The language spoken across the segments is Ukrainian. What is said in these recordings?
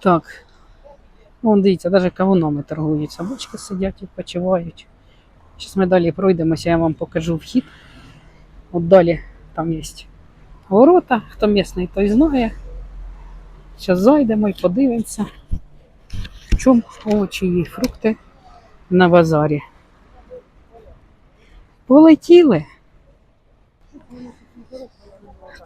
Так. Вон дивіться, навіть кавунами торгують. Собачки сидять, відпочивають. Зараз ми далі пройдемося, я вам покажу вхід. От далі там є ворота. Хто місний, той знає. Зараз зайдемо і подивимося, в чому овочі і фрукти на базарі. Полетіли.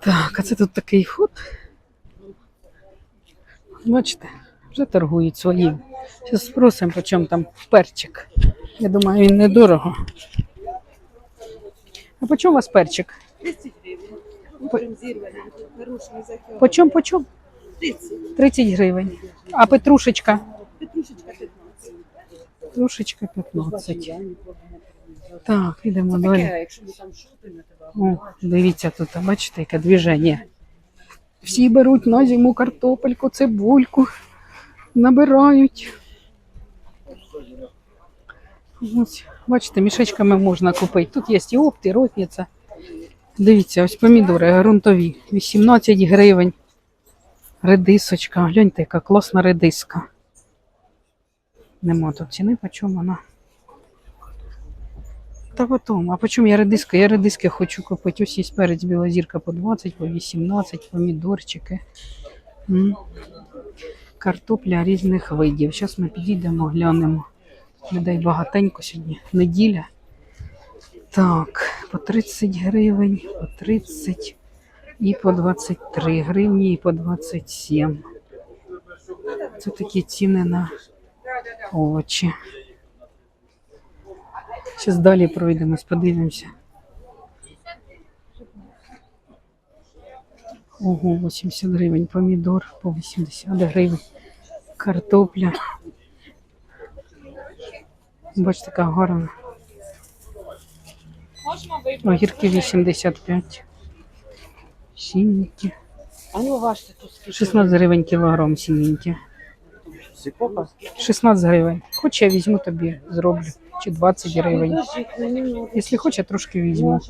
Так, а це тут такий вход. Бачите, вже торгують своїм. Зараз спросимо, по чому там перчик. Я думаю, він недорого. А по чому у вас перчик? 30 гривень. По чому, по чому? 30. 30 гривень. А петрушечка? Петрушечка 15. Петрушечка 15. Так, ідемо далі. О, дивіться тут, бачите, яке движення. Всі беруть на зиму картопельку, цибульку, набирають. Ось, бачите, мішечками можна купити. Тут є і опт, і ротниця. Дивіться, ось помідори ґрунтові. 18 гривень. Редисочка. Гляньте, яка класна редиска. Нема тут ціни, по чому вона. Та потом, а по чому я редиска? Я редиски хочу купити. Ось є перець білозірка по 20, по 18, помідорчики. М. Картопля різних видів. Зараз ми підійдемо, глянемо. Людей багатенько сьогодні. Неділя. Так, по 30 гривень, по 30 і по 23 гривні, і по 27. Це такі ціни на овочі. Зараз далі пройдемось, подивимося. Ого, 80 гривень помідор, по 80 гривень. Картопля. Бачите, така гарна. Огірки 85. Сінькі. А ну важте тут 16 гривень кілограм сінькі. 16 гривень. Хоч я візьму тобі, зроблю. Чи 20 гривень. Якщо хоче, трошки візьму.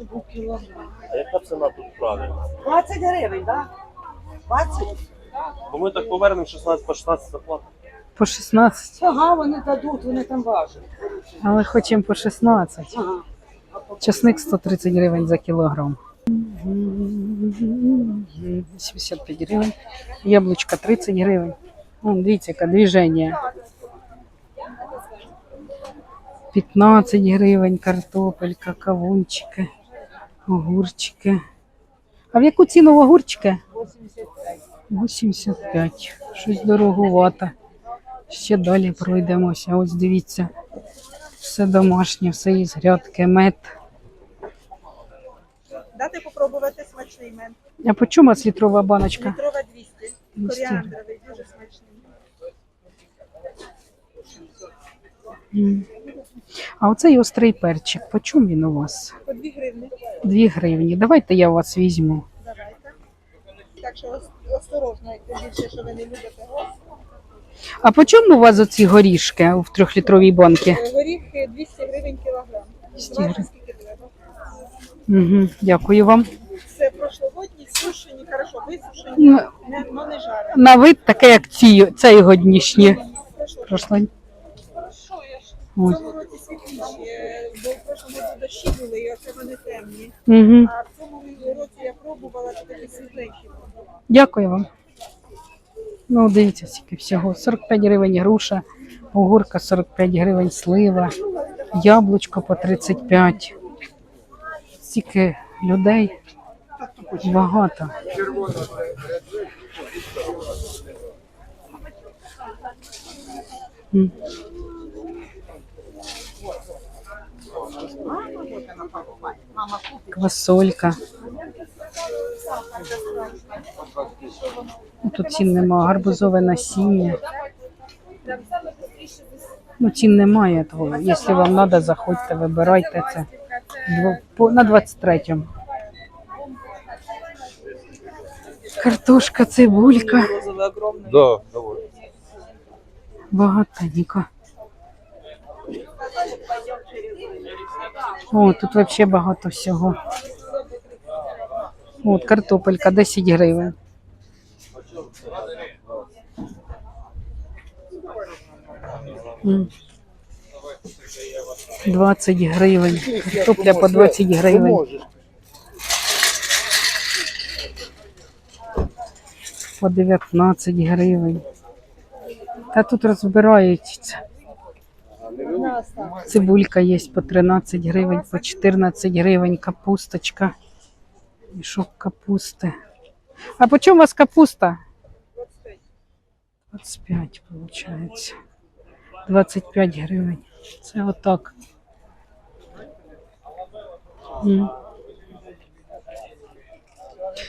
А яка ціна тут правильна? 20 гривень, так? 20? Бо ми так повернемо 16 по 16 заплатимо. По 16. Ага, вони дадуть, вони там важать. Але хочемо по 16. Ага. Часник 130 гривень за кілограм. 85 гривень. Яблучко 30 гривень. Вон, дивіться, яке движення. 15 гривень картопелька, кавунчики, огурчики. А в яку ціну огурчики? 85. 85. Щось дороговато. Ще далі пройдемося. Ось дивіться. Все домашнє, все із грядки, мед. Дати попробувати смачний мед. А по чому у вас літрова баночка? Літрова 200. 200. Коріандровий, дуже смачний. М. А оцей острий перчик, по чому він у вас? По 2 гривні. 2 гривні. Давайте я у вас візьму. Давайте. Так що осторожно, як тим більше, що ви не любите гостро. А по чому у вас оці горішки в трьохлітровій банці? Горіхи 200 гривень кілограм. 200 гривень. Угу, дякую вам. Це прошлогодні, сушені, хорошо, висушені, Ну. не, не жарені. На вид таке, як ці, цей годнішні. Прошлогодні. В цьому році світліші, бо в прошлому році дощі були, і оце вони темні. Угу. А в цьому році я пробувала, то такі світленькі. Дякую вам. Ну, дивіться, скільки всього. 45 гривень груша, огурка 45 гривень слива, яблучко по 35. Стільки людей багато. М. Квасолька. Ну, Тут цін нема, гарбузове насіння. Ну, цін немає того. Якщо вам треба, заходьте, вибирайте це. На 23-му. Картошка, цибулька. Да. Багатенько. О, тут взагалі багато всього. От картопелька 10 гривень. 20 гривень. Картопля по 20 гривень. По 19 гривень. Та тут розбирають. Цибулька є по 13 гривень, по 14 гривень, капусточка. Мішок капусти. А по чому у вас капуста? 25, виходить. 25 гривень. Це отак.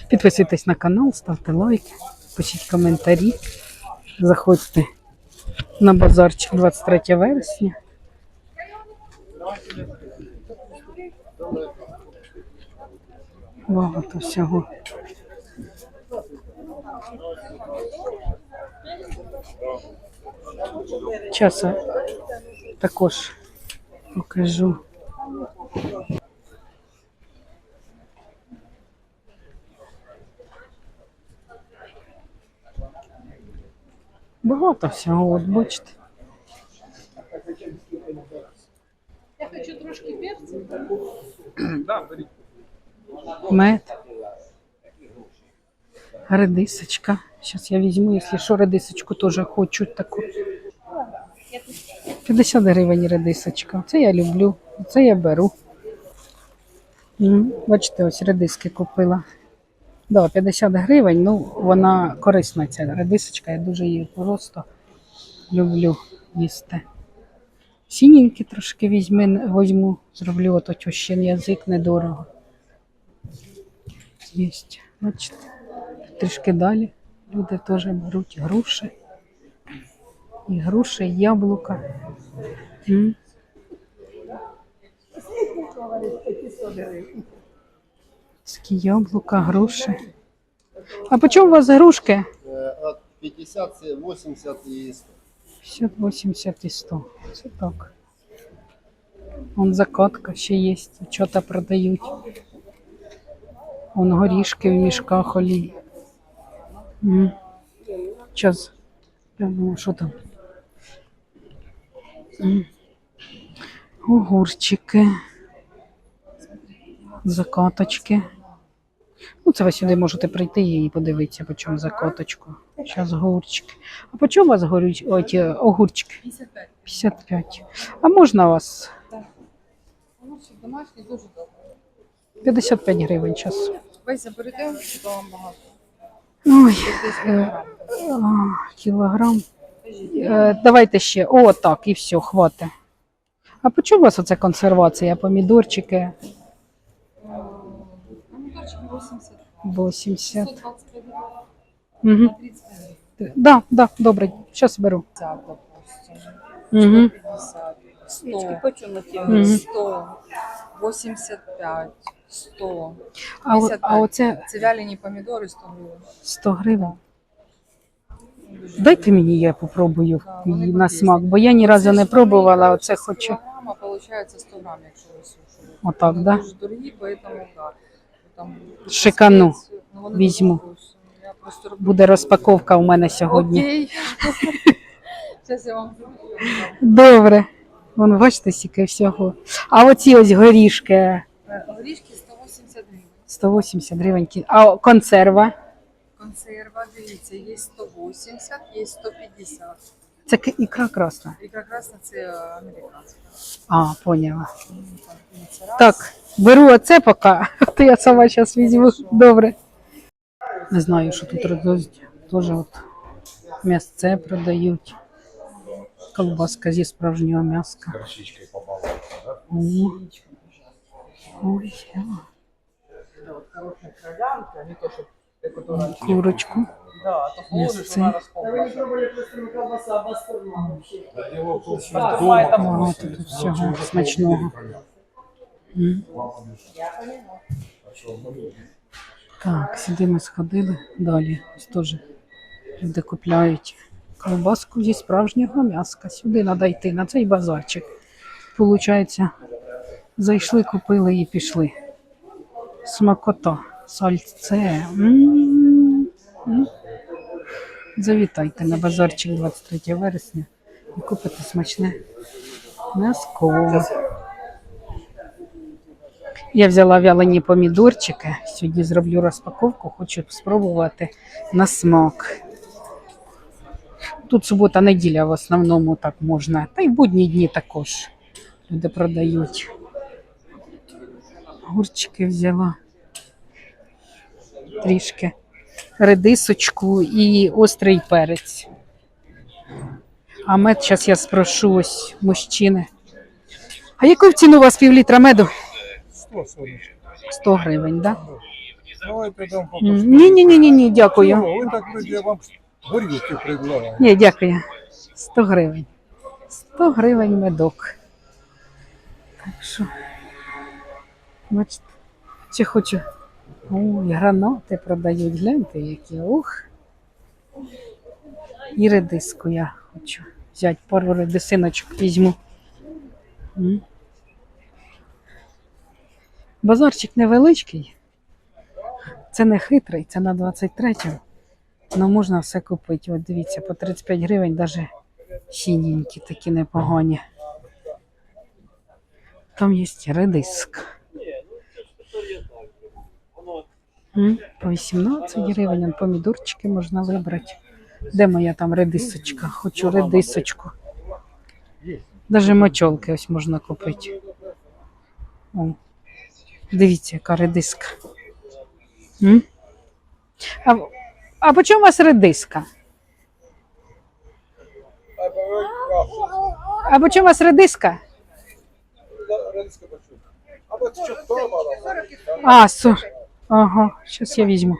Підписуйтесь на канал, ставте лайки, пишіть коментарі. Заходьте на базарчик 23 вересня. Багато всього. Часу також покажу. Багато всього, от бачите. Я хочу трошки перцю. Мед. Редисочка. Зараз я візьму, якщо що, редисочку теж хочу таку. 50 гривень редисочка. Це я люблю. Це я беру. Бачите, ось редиски купила. Да, 50 гривень, ну вона корисна ця редисочка, я дуже її просто люблю їсти. Сіненькі трошки візьми, візьму, зроблю ото тющин язик недорого. Єсть. Бачите, трішки далі люди теж беруть груші. І груші, і яблука. М. Такі яблука, груші. А по чому у вас грушки? Э, От 50, 80 и 100. 50, 80 і 100. Це так. Вон закатка ще є, що-то продають. Вон горішки в мішках олій. Час. Що там? Огурчики. Закаточки. Ну, це ви сюди можете прийти і подивитися, по чому закоточку. Зараз огурчики. А по чому у вас горюч... О, ті, огурчики? 55. 55. А можна у вас Ну, все, дуже добре. 55 гривень час. Весь заберете, вам багато. Ой, е, кілограм. Е, давайте ще. О, так, і все, хватить. А по чому у вас оце консервація? Помідорчики Помідорчик 80. 80. 125 Угу. на 30 гривень. Да, да, добре, зараз беру. 50, допустим. Угу. 50. 100. Мгм. 100. 85. 100. А, о- 55. а оце Це вялені помідори 100 гривень. 100 гривень. Дайте мені, я попробую Да, її на смак, бо я ні разу не пробувала, оце хочу. кілограма Получається 100 грам, якщо ви сушили. Отак, Вони да? дуже дорогі, поэтому да. Там Шикану. ну, вони Візьму. Я просто роблю. Буде розпаковка у мене сьогодні. Окей. Зараз я вам зроблю. Добре. Вон, бачите, стільки всього. А оці ось горішки Е, Горішки 180 гривень. 180 гривень. кі- А консерва? Консерва, дивіться, є 180, є 150. Це ікра красна. Ікра красна це е, американська. А, поняла. Так, беру оце поки, то я сама зараз візьму. Добре. Не знаю, що тут продають. Теж от м'ясце продають. Колбаска зі справжнього м'яска. Ой, я. Курочку. М'ясце. Багато тут всього смачного. М. Так, сюди ми сходили. Далі ось теж люди купляють колбаску зі справжнього м'яска. Сюди треба йти, на цей базарчик. Получається, зайшли, купили і пішли. Смакота, М. Завітайте на базарчик 23 вересня. І купити смачне м'язко. Я взяла вялені помідорчики. Сьогодні зроблю розпаковку, хочу спробувати на смак. Тут субота, неділя в основному так можна. Та й будні дні також люди продають. Гурчики взяла. Трішки. Редисочку і острий перець. А мед, зараз я спрошу ось мужчини. А яку ціну у вас півлітра меду? 100 гривень, так? Да? Ні, ні, ні, ні, ні, дякую. Ви так я вам горілки предлагаю. Ні, дякую. 100 гривень. 100 гривень медок. Так що. Бачите, чи хочу. Ой, гранати продають. Гляньте, які. Ух. І редиску я хочу взяти пару редисиночок візьму. Базарчик невеличкий. Це не хитрий, це на 23-му. Ну, можна все купити. От дивіться, по 35 гривень навіть синенькі такі непогані. Там є редиск. По 18 гривень помідорчики можна вибрати. Де моя там редисочка? Хочу редисочку. Даже мочолки ось можна купити. О, Дивіться, яка редиска. М? А а по чому у вас редиска? А по чому у вас редиска? Редиска по чому? А, 40. Ah ha, je sais, je vais